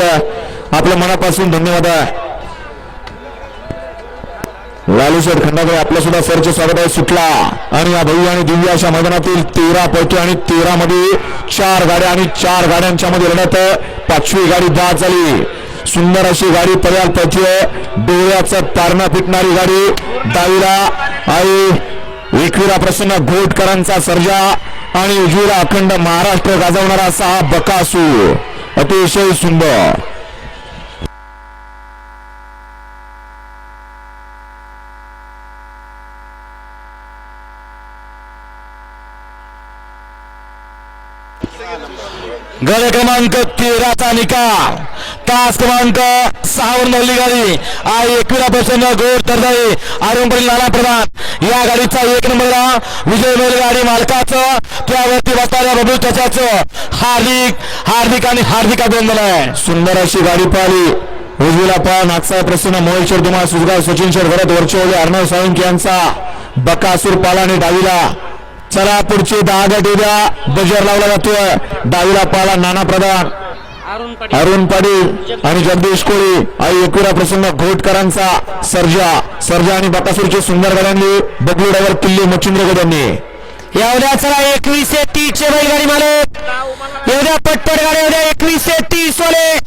आपल्या मनापासून धन्यवाद आहे. लालू शेठ खंडाकडे आपलं सुद्धा सरचे स्वागत आहे सुटला. आणि या भव्य आणि दिव्य अशा मैदानातील तेरा पैकी आणि तेरा मध्ये चार गाड्या आणि चार गाड्यांच्या मध्ये लढत पाचवी गाडी दहा झाली. सुंदर अशी गाडी पर्याल पैकी डोळ्याचं तारणा पिटणारी गाडी डावीला आई एकवीरा प्रसन्न घोटकरांचा सर्जा आणि उजवीला अखंड महाराष्ट्र गाजवणारा असा हा बकासूर. अतिशय सुंदर गड क्रमांक तेराचा निकाल तास क्रमांक सहावर नवली गाडी आई एकविरा प्रसन्न गोड तरदाई आरंपरी नाना प्रधान या गाडीचा एक नंबरला विजय मिळेल गाडी मालकाचं त्यावरती बसणाऱ्या बबलू त्याच्याचं हार्दिक हार्दिक आणि हार्दिक अभिनंदन आहे. सुंदर अशी गाडी पाहिली. उजवीला पा नागसाहेब प्रसन्न मोहित शेठ दुमा सुजगाव सचिन शेठ भरत वरचोळे अर्णव साळुंके यांचा बकासूर पाला आणि डावीला. चला पुढची दहा गट उद्या बजर लावला जातोय. डावीला पाला नाना प्रधान अरुण पाटील. आणि जगदीश कोळी. आई एकविरा प्रसन्न घोटकरांचा सर्जा सर्जा आणि बकासूरची सुंदर गाड्यांनी बबलू डायवर किल्ली मच्छिंद्र गडांनी एवढ्या चला एकवीसशे तीसचे बैलगाडी मालक. एवढ्या पटपट गाड्या एवढ्या एकवीसशे तीस वाले.